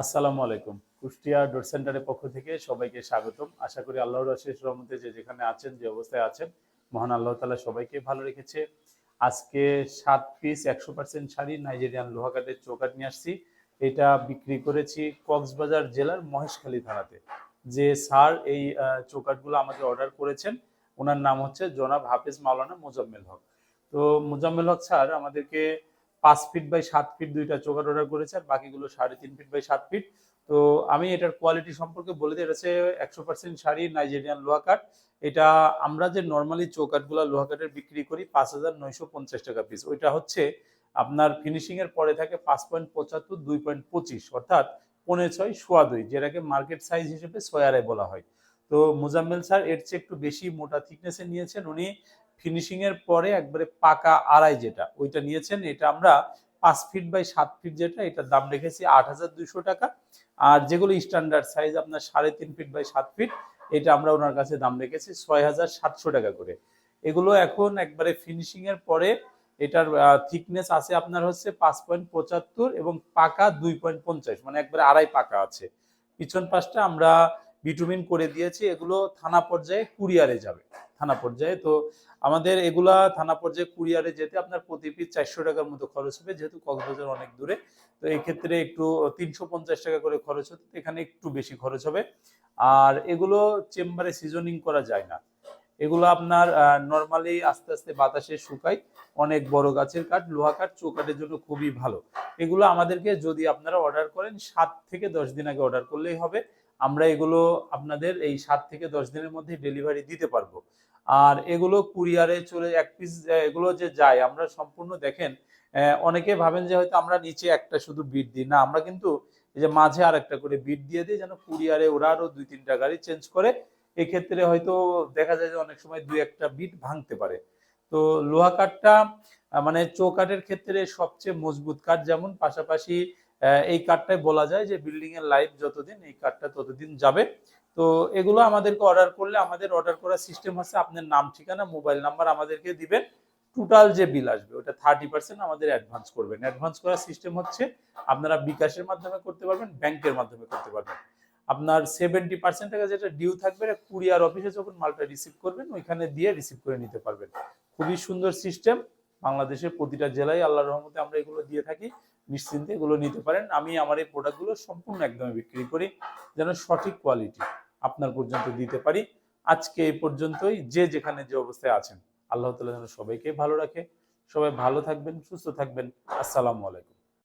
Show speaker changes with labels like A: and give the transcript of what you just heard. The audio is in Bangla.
A: আসসালামু আলাইকুম। কুষ্টিয়া ডোর সেন্টারের পক্ষ থেকে সবাইকে স্বাগতম। আশা করি আল্লাহর অশেষ রহমতে যে যেখানে আছেন, যে অবস্থায় আছেন, মহান আল্লাহ তালা সবাইকে ভালো রেখেছে। আজকে সাত পিস একশো পার্সেন্ট শাড়ি নাইজেরিয়ান লোহাকাটের চৌকাট নিয়ে আসছি। এটা বিক্রি করেছি কক্সবাজার জেলার মহেশখালী থানাতে। যে স্যার এই চৌকাটগুলো আমাকে অর্ডার করেছেন, ওনার নাম হচ্ছে জনাব হাফিজ মাওলানা মোজাম্মেল হক। তো মোজাম্মেল হক স্যার, আমাদেরকে পাঁচ ফিট বাই সাত ফিট দুইটা চৌকাট অর্ডার করেছে আর বাকিগুলো সাড়ে তিন ফিট বাই সাত ফিট তো আমি এটার কোয়ালিটি সম্পর্কে বলে দিই, এটা হচ্ছে একশো পার্সেন্ট শাড়ি নাইজেরিয়ান লোহা কাঠ। এটা আমরা যে নর্মালি চৌকাটগুলো লোহা কাঠের বিক্রি করি, পাঁচ হাজার নয়শো পঞ্চাশ টাকা পিস ওইটা হচ্ছে আপনার ফিনিশিং এর পরে থাকে পাঁচ পয়েন্ট পঁচাত্তর, দুই পয়েন্ট পঁচিশ, অর্থাৎ পনেরো ছয়, সোয়া দুই, যেটাকে মার্কেট সাইজ হিসেবে ছয়ারে বলা হয়। তো মোজাম্মেল স্যার এর চেয়ে একটু বেশি মোটা থিকনেসে নিয়েছেন। উনি ফিনিশিং এর পরে একবারে পাকা আড়াই যেটা, ওইটা নিয়েছেন, এটা আমরা পাঁচ ফিট বাই সাত ফিট যেটা, এটার দাম রেখেছি আট হাজার দুইশো টাকা। আর যেগুলো স্ট্যান্ডার্ড সাইজ আপনার সাড়ে তিন ফিট বাই সাত ফিট এটা আমরা ওনার কাছে দাম রেখেছি ছয় হাজার সাতশো টাকা করে। এগুলো এখন একবারে ফিনিশিং এর পরে, এটার থিকনেস আছে আপনার হচ্ছে পাঁচ পয়েন্ট পঁচাত্তর এবং পাকা দুই পয়েন্ট পঞ্চাশ মানে একবারে আড়াই পাকা আছে। পিছন পাশটা আমরা বিটুমিন করে দিয়েছি, এগুলো থানা পর্যায়ে কুরিয়ারে যাবে। থানা পর্যায়ে। তো আমাদের এগুলা থানা পর্যায়ে কুরিয়ারে যেতে আপনার প্রতি পিস চারশো টাকার মতো খরচ হবে, যেহেতু কক্সবাজার অনেক দূরে। তো এই ক্ষেত্রে একটু তিনশো পঞ্চাশ টাকা করে খরচ হতো এখানে একটু বেশি খরচ হবে। আর এগুলো চেম্বারে সিজনিং করা যায় না। এগুলো আপনার নর্মালি আস্তে আস্তে বাতাসে শুকায়। অনেক বড় গাছের কাঠ, লোহা কাঠ, চৌকাঠের জন্য খুবই ভালো। এগুলো আমাদেরকে যদি আপনারা অর্ডার করেন, সাত থেকে দশ দিন আগে অর্ডার করলেই হবে। আমরা এগুলো আপনাদের এই সাত থেকে দশ দিনের মধ্যে ডেলিভারি দিতে পারব। আর এগুলো কুরিয়ারে চলে এক পিস এগুলো যে যায়, আমরা সম্পূর্ণ দেখেন অনেকে ভাবেন যে হয়তো আমরা নিচে একটা শুধু বিট দিই। না, আমরা কিন্তু যে মাঝে আর একটা করে বিট দিয়ে দিই, যেন কুরিয়ারে ওরা আরও দুই, তিনটা গাড়ি চেঞ্জ করে। এক্ষেত্রে হয়তো দেখা যায় যে অনেক সময় দুই, একটা বিট ভাঙতে পারে। তো লোহা কাঠটা মানে চৌকাঠের ক্ষেত্রে সবচেয়ে মজবুত কাঠ যেমন, পাশাপাশি এই কাঠটাই বলা যায় যে বিল্ডিং এর লাইফ যতদিন, এই কাঠটা ততদিন যাবে। তো এগুলো আমাদেরকে অর্ডার করলে আমাদের অর্ডার করার সিস্টেম হচ্ছে আপনার নাম, ঠিকানা মোবাইল নাম্বার আমাদেরকে দিবেন। টোটাল যে বিল আসবে, ওটা থার্টি পার্সেন্ট আমাদের অ্যাডভান্স করবেন। অ্যাডভান্স করার সিস্টেম হচ্ছে আপনারা বিকাশের মাধ্যমে করতে পারবেন, ব্যাংকের মাধ্যমে করতে পারবেন। আপনার সেভেন্টি পার্সেন্ট টাকা যেটা ডিউ থাকবে কুরিয়ার অফিসে যখন মালটা রিসিভ করবেন, ওইখানে দিয়ে রিসিভ করে নিতে পারবেন। খুবই সুন্দর সিস্টেম বাংলাদেশের প্রতিটা জেলায় আল্লাহ রহমতে আমরা এগুলো দিয়ে থাকি। নিশ্চিন্তে এগুলো নিতে পারেন। আমি আমার এই প্রোডাক্টগুলো সম্পূর্ণ একদমই বিক্রি করি, যেন সঠিক কোয়ালিটি আপনার পর্যন্ত দিতে পারি। আজকে এই পর্যন্তই। যে যেখানে যে অবস্থায় আছেন, আল্লাহ তালা যেন সবাইকে ভালো রাখে। সবাই ভালো থাকবেন, সুস্থ থাকবেন। আসসালামু আলাইকুম।